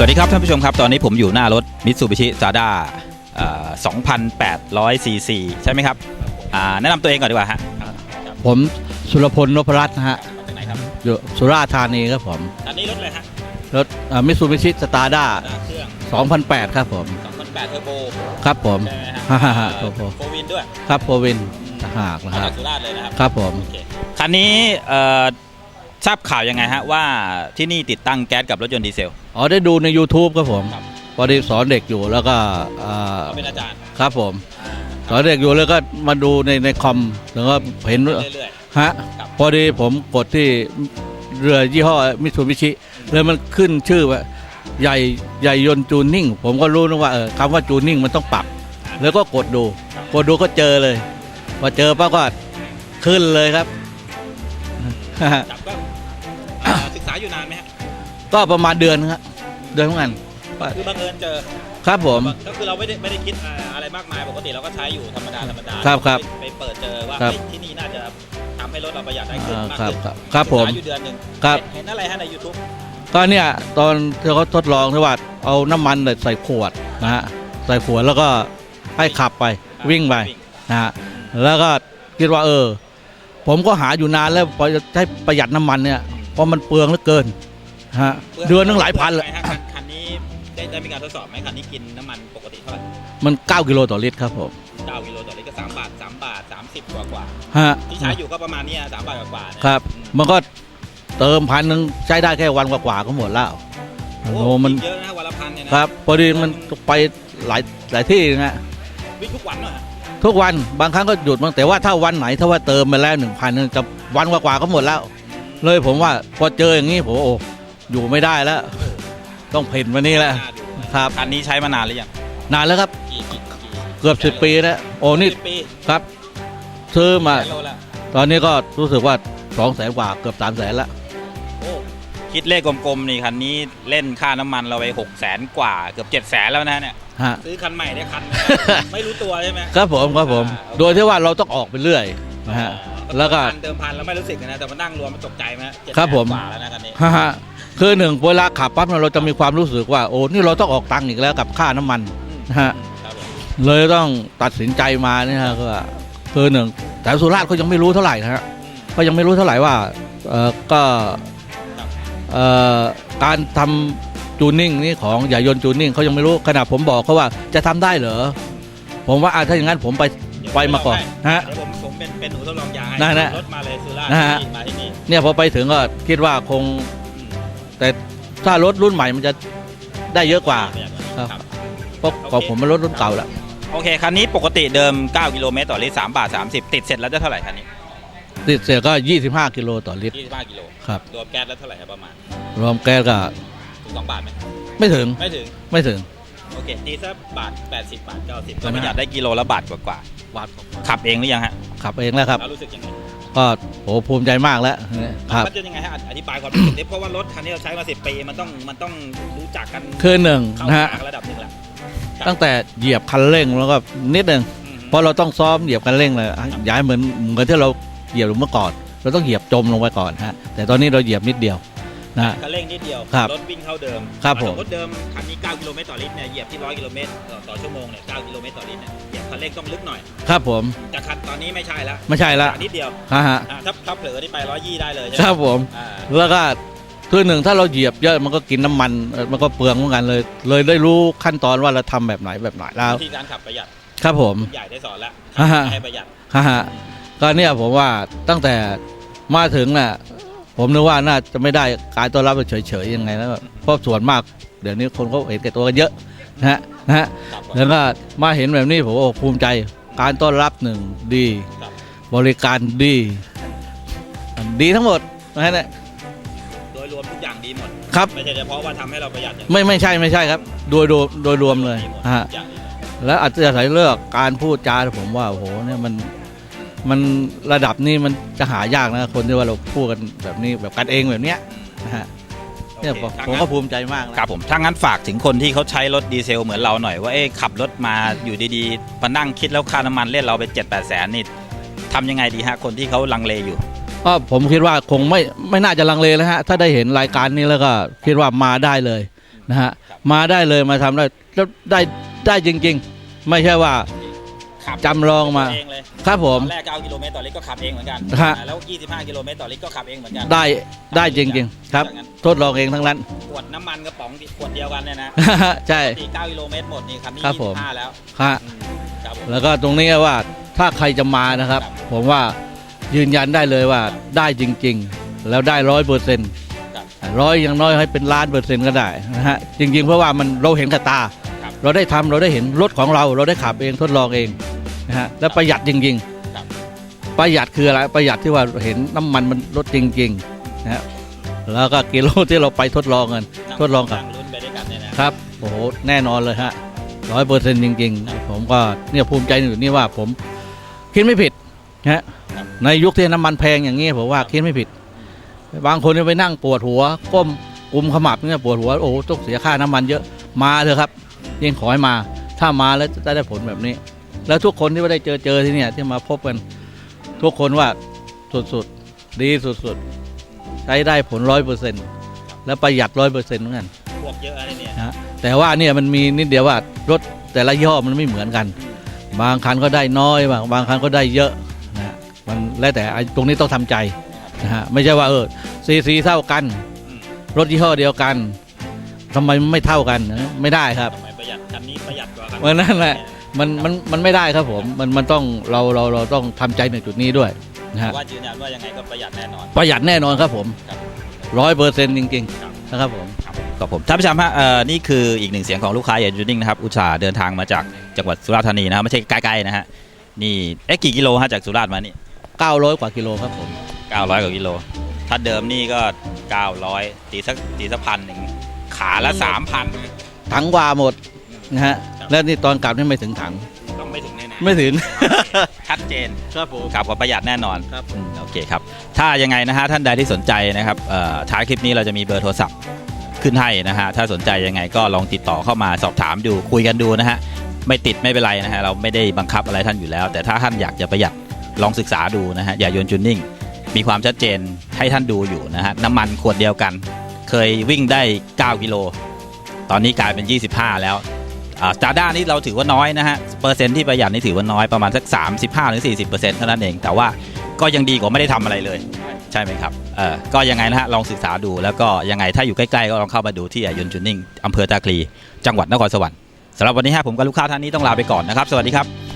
สวัสดีครับท่านผู้ชมครับ ตอนนี้ผมอยู่หน้ารถมิตซูบิชิซาด้า2,800 ซีซีใช่ไหมครับอ่าแนะนำตัวเองก่อนดีกว่าฮะผมสุรพลนพรัตน์นะฮะมาจากไหนครับอยู่สุราษฎร์ธานีครับผมอันนี้รถอะไรฮะรถมิสูบิชิสตาร์ด้าเครื่อง2008 ครับผม2008เทอร์โบครับผมใช่ไหมฮะฮ่าฮ่าฮ่าโอ้โหโฟวินด้วยครับโปรวินต่างหากนะมาครัจาบกสุราษฎร์เลยนะครับครับผม โอเคคันนี้เอ่อทราบข่าวยังไงฮะว่าที่นี่ติดตั้งแก๊สกับรถยนต์ดีเซล อ๋อได้ดูใน YouTube ครับผมครับ พอดีสอนเด็กอยู่แล้วก็อ่าเขาเป็นอาจารย์ครับผมสอนเด็กอยู่แล้วก็มาดูในในคอมแล้วก็เห็นเรื่อย ฮะครับ พอดีผมกดที่เรือยี่ห้อมิสูบิชิเลยมันขึ้นชื่อว่าใหญ่ใหญ่ยนต์จูนนิ่ง ผมก็รู้นะว่าเออคำว่าจูนนิ่งมันต้องปรับ แล้วก็กดดู กดดูก็เจอเลย พอเจอปั๊บก็ขึ้นเลยครับๆครับก็อ่าศึกษาอยู่นานไหมฮะก็ประมาณเดือนครับ เดือนเหมือนกันคือบังเอิญเจอครับผม ก็คือเราไม่ได้ไม่ได้คิดอ่าอะไรมากมายปกติเราก็ใช้อยู่ธรรมดาธรรมดาครับครับไปไปเปิดเจอว่าครับเฮ้ยที่นี่น่าจะทำให้รถเราประหยัดได้ขึ้นอ่ามากครับขึ้นครับครับผมศึกษาอยู่เดือนหนึ่งครับเห็นอะไรฮะใน YouTube ก็เนี่ยตอนที่เขาทดลองที่ว่าเอาน้ำมันใส่ขวดนะฮะใส่ขวดแล้วก็ให้ขับไปวิ่งไปนะฮะแล้วก็คิดว่าเออ ผมก็หาอยู่นานแล้วพอจะให้ประหยัดน้ำมันเนี่ยเพราะมันเปลืองเหลือเกินฮะเดือนนึงหลายพันเลย ไงฮะคันคันนี้ได้ได้มีการทดสอบไหมคันนี้กินน้ำมันปกติเท่าไหร่มัน 9 กิโลต่อลิตรครับผม9กิโลต่อลิตรก็3บาท3บาท30กว่ากว่าฮะที่ใช้อยู่ก็ประมาณเนี้ย3บาทกว่าๆเนี่ยครับอืมมันก็เติมพันหนึ่งใช้ได้แค่วันกว่าๆก็หมดแล้วโอ้โอ้มันเยอะนะวันละพันเนี่ยนะครับพอดีมันไปหลายหลายที่นะฮะวิ่งทุกวันเนอะทุกวันบางครั้งก็หยุดบ้างแต่ว่าถ้าวันไหนถ้าว่าเติมไปแล้วหนึ่งพันจะวันกว่าๆก็หมดแล้ว เลยผมว่าพอเจออย่างนี้ผมว่าโอ้อยู่ไม่ได้แล้ว ต้องเพ่นมานี่แหละน่าดูครับคันนี้ใช้มานานหรือยังนานแล้วครับกี่กี่กี่เกือบสิบปีแล้วโอ้นี่สิบปีครับซื้อมาแสนโลละตอนนี้ก็รู้สึกว่าสองแสนกว่าเกือบสามแสนแล้วโอ้คิดเลขกลมๆนี่คันนี้เล่นค่าน้ำมันเราไปหกแสนกว่าเกือบเจ็ดแสนแล้วนะเนี่ยฮะ ซื้อคันใหม่ได้คัน ไม่รู้ตัวใช่ไหม ครับผมครับผม อ่าโดยที่ว่าเราต้องออกไปเรื่อยนะฮะ แล้วก็เติมพันแล้วไม่รู้สึกนะแต่มานั่งรวมมันตกใจไหม700,000ครับผม กว่าแล้วนะคันนี้ ฮะฮะ คือหนึ่งเวลาขับปั๊บเนี่ยเราจะมีความรู้สึกว่า โอ้นี่เราต้องออกตังค์อีกแล้วกับค่าน้ำมันนะฮะครับผมเลยต้องตัดสินใจมาเนี่ยฮะก็คือหนึ่งแต่สุราษฎร์เขายังไม่รู้เท่าไหร่นะฮะอืมก็ยังไม่รู้เท่าไหร่ว่าเออก็ครับเอ่อการทำจูนนิ่งนี่ของอย่ายนต์จูนนิ่งเขายังไม่รู้ขนาดผมบอกเขาว่าจะทำได้เหรอผมว่าอะถ้าอย่างนั้นผมไปเดี๋ยวไปมาก่อนผมลงให้ฮะเดี๋ยวผมผมเป็นเป็นหนูทดลองยางให้นั่นแหละรถมาเลยสุราษฎร์นะฮะที่มาที่นี่เนี่ยพอไปถึงก็คิดว่าคงอืม แต่ถ้ารถรุ่นใหม่มันจะได้เยอะกว่าครับ เพราะของผมมันรถรุ่นเก่าแล้วโอเคคันนี้ปกติเดิม 9 กิโลเมตรต่อลิตร3บาท 30 ติดเสร็จแล้วจะเท่าไหร่คันนี้ ติดเสียก็ 25 กิโลต่อลิตร 25 กิโลครับรวมแก๊สแล้วเท่าไหร่ครับประมาณ รวมแก๊สก็ถึง2บาทไหมไม่ถึงไม่ถึงไม่ถึงโอเคตีสักบาท 80 บาท 90ใช่ก็ไหมประหยัดได้กิโลละบาทกว่าวัดๆขับเองหรือยังฮะขับเองแล้วครับแล้วรู้สึกยังไง ก็โหภูมิใจมากแล้วครับมันจะยังไงฮะอธิบายความรู้สึกนิดเพราะว่ารถคันนี้เราใช้มา10ปีมันต้องมันต้องรู้จักกันคือหนึ่งเข้านะฮะหาระดับหนึ่งแหละครับตั้งแต่เหยียบคันเร่งแล้วก็นิดหนึ่งอืมเพราะเราต้องซ้อมเหยียบคันเร่งเลยย้ายเหมือนเหมือนที่เราเหยียบเมื่อก่อน เราต้องเหยียบจมลงไปก่อนฮะแต่ตอนนี้เราเหยียบนิดเดียวนะฮะคันเร่งนิดเดียวครับรถวิ่งเข้าเดิมครับผมรถเดิมคันนี้ 9 กิโลเมตรต่อลิตรเนี่ยเหยียบที่ 100 กิโลเมตรต่อต่อชั่วโมงเนี่ย 9 กิโลเมตรต่อลิตรเนี่ยเหยียบคันเร่งต้องลึกหน่อย ครับผมแต่คัน ตอนนี้ไม่ใช่แล้วไม่ใช่ละนิดเดียวฮะฮะอ่าถ้าถ้าเผลอนี่ไป120ได้เลยใช่ไหคมรับผมอ่าแล้วก็คือหนึ่งถ้าเราเหยียบเยอะมันก็กินน้ำมันเอ่อมันก็เปลืองเหมือนกันเลย เลยได้รู้ขั้นตอนว่าเราทำแบบไหนแบบไหนแล้ววิธีการขับประหยัดครับผม ใหญ่ได้สอนแล้วอ่าฮะ ให้ประหยัดฮะฮะก็เนี่ยผมว่าตั้งแต่มาถึงน่ะผมนึกว่าน่าจะไม่ได้การต้อนรับเฉยๆยังไงแล้วเพราะส่วนมาก เดี๋ยวนี้คนเขาเห็นแก่ตัวกันเยอะนะฮะนะฮะครับผมแล้วก็มาเห็นแบบนี้ผมโอ้ภูมิใจ การต้อนรับหนึ่งดีครับบริการดี ดีทั้งหมดนะฮะเนี่ยโดยรวมทุกอย่างดีหมด ครับ ไม่ใช่เฉพาะว่าทำให้เราประหยัดอย่างไม่ไม่ใช่ไม่ใช่ครับ โดยโดยโดยรวมเลยดีหมดฮะ ทุกอย่างดีหมดแล้วอาจจะใส่เลือกการพูดจาผมว่าโอ้โหเนี่ยมันมันระดับนี้มันจะหายากนะคนที่ว่าเราพูดกันแบบนี้แบบกันเองแบบเนี้ยนะฮะ เนี่ยผมโอเคผมก็ภูมิใจมากนะครับผมถ้างั้นฝากถึงคนที่เขาใช้รถดีเซลเหมือนเราหน่อยว่าเอ๊ะขับรถมาอยู่ดีๆมานั่งคิดแล้วค่าน้ำมันเล่นเราไป7จ็ดแปดแสนนี่ทำยังไงดีฮะคนที่เขาลังเลอยู่ ก็ผมคิดว่าคงไม่ไม่น่าจะลังเลแล้วฮะถ้าได้เห็นรายการนี้แล้วก็คิดว่ามาได้เลยนะฮะครับมาได้เลยมาทำได้แล้วได้ได้จริง ๆ ไม่ใช่ว่า ขับจำลองมาเองเลยครับผตมอนแรก9กิโลเมตรต่อลิตรก็ขับเองเหมือนกันฮะอ่าแล้ว 25 กิโลเมตรต่อลิตรก็ขับเองเหมือนกันได้ได้จริง ๆ ครับ จากนั้น ทดลองเองทั้งนั้น ขวดน้ำมันกระป๋องขวดเดียวกันเนี่ยนะใช่ตี9กิโลเมตรหมดนี่คันนี้ครับผม25แล้วฮะอืมครับผม แล้วก็ตรงนี้ว่าถ้าใครจะมานะครับ ครับผมว่ายืนยันได้เลยว่าได้จริง ๆ แล้วได้ร้อยเปอร์เซ็นต์ครับร้อยอย่างน้อยให้เป็นล้านเปอร์เซ็นต์ก็ได้นะฮะจริง ๆ เพราะว่ามันเราเห็นกับตา ครับ เราได้ทำเราได้เห็นรถของเรา เราได้ขับเองทดลองเองนะฮะแล้วประหยัดจริงครับๆประหยัดคืออะไรประหยัดที่ว่าเห็นน้ำมันมันลดจริงๆนะฮะ แล้วก็กิโลที่เราไปทดลองกันทดลองกับนั่ลุ้นไปด้วยกันเนี่ยนะครับโอ้โหแน่นอนเลยฮะร้อยเปอร์เซ็นต์จริงๆ ผมก็เนี่ยภูมิใจอยู่นี่ว่าผมคิดไม่ผิดนะฮะในยุคที่น้ำมันแพงอย่างนี้ผมว่าคิดไม่ผิด บางคนเนี่ยไปนั่งปวดหัว ก้มกุมขมับเนี่ยปวดหัวโอ้โหต้องเสียค่าน้ำมันเยอะมาเถอะครับยิ่งขอให้มา ถ้ามาแล้วจะได้ผลแบบนี้ แล้วทุกคนที่ว่าได้เจอเจอที่เนี่ยที่มาพบกัน ทุกคนว่าสุดๆดีสุดๆใช้ได้ผลร้อยเปอร์เซ็นต์แล้วประหยัดร้อยเปอร์เซ็นต์เหมือนกันพวกเยอะอะไรเนี่ยนะฮะแต่ว่าเนี่ยมันมีนิดเดียวว่ารถแต่ละยี่ห้อมันไม่เหมือนกัน บางคันก็ได้น้อยบางบางคันก็ได้เยอะนะฮะมันแล้วแต่ไอ้ตรงนี้ต้องทำใจนะฮะไม่ใช่ว่าเออซีซีเท่ากัน รถยี่ห้อเดียวกันทำไมมันไม่เท่ากันนะไม่ได้ครับทำไมประหยัดคันนี้ประหยัดกว่าคันเพราะนั่นแหละมันมันมันไม่ได้ครับผมมันมันต้องเราเราเราต้องทำใจในจุดนี้ด้วย นะฮะว่ายืนยันว่ายังไงก็ประหยัดแน่นอน ประหยัดแน่นอนครับผมครับ ร้อยเปอร์เซ็นต์จริงครับ ๆนะครับผมครับผมท่านผู้ชมฮะเอ่อนี่คืออีกหนึ่งเสียงของลูกค้าอย่างจูนิ่งนะครับอุตส่าห์เดินทางมาจากจังหวัดสุราษฎร์ธานีนะครับไม่ใช่ใกล้ๆนะฮะนี่เอ๊ะกี่กิโลฮะจากสุราษฎร์มานี่900 กว่ากิโลครับผม 900กว่ากิโลถ้าเดิมนี่ก็ 900ตีสักตีสักพันหนึ่งขาละ 3,000 ถังกว่าหมดนะฮะ ครับ แล้วนี่ตอนกลับนี่ไม่ถึงถัง ต้องไม่ถึงแน่ไม่ถึงๆชัดเจนครับผมครับว่าประหยัดแน่นอนครับอืมโอเคครับ ถ้ายังไงนะฮะท่านใดที่สนใจนะครับเอ่อท้ายคลิปนี้เราจะมีเบอร์โทรศัพท์ขึ้นให้นะฮะถ้าสนใจยังไงก็ลองติดต่อเข้ามาสอบถามดูคุยกันดูนะฮะไม่ติดไม่เป็นไรนะฮะเราไม่ได้บังคับอะไรท่านอยู่แล้ว แต่ถ้าท่านอยากจะประหยัดลองศึกษาดูนะฮะอย่าโยนจูนนิ่ง มีความชัดเจนให้ท่านดูอยู่นะฮะน้ำมันขวดเดียวกัน เคยวิ่งได้ 9 กิโล ตอนนี้กลายเป็น 25 แล้ว จาด้านี่เราถือว่าน้อยนะฮะเปอร์เซ็นต์ที่ประหยัดนี่ถือว่าน้อยประมาณสัก 35-40%เท่านั้นเอง แต่ว่าก็ยังดีกว่าไม่ได้ทำอะไรเลย ใช่ไหมครับเออก็ยังไงนะฮะลองศึกษาดูแล้วก็ยังไงถ้าอยู่ใกล้ๆก็ลองเข้ามาดูที่ยนต์จูนิ่งอำเภอตาคลี จังหวัดนครสวรรค์สำหรับวันนี้ฮะผมกับลูกค้าท่านนี้ต้องลาไปก่อนนะครับ สวัสดีครับ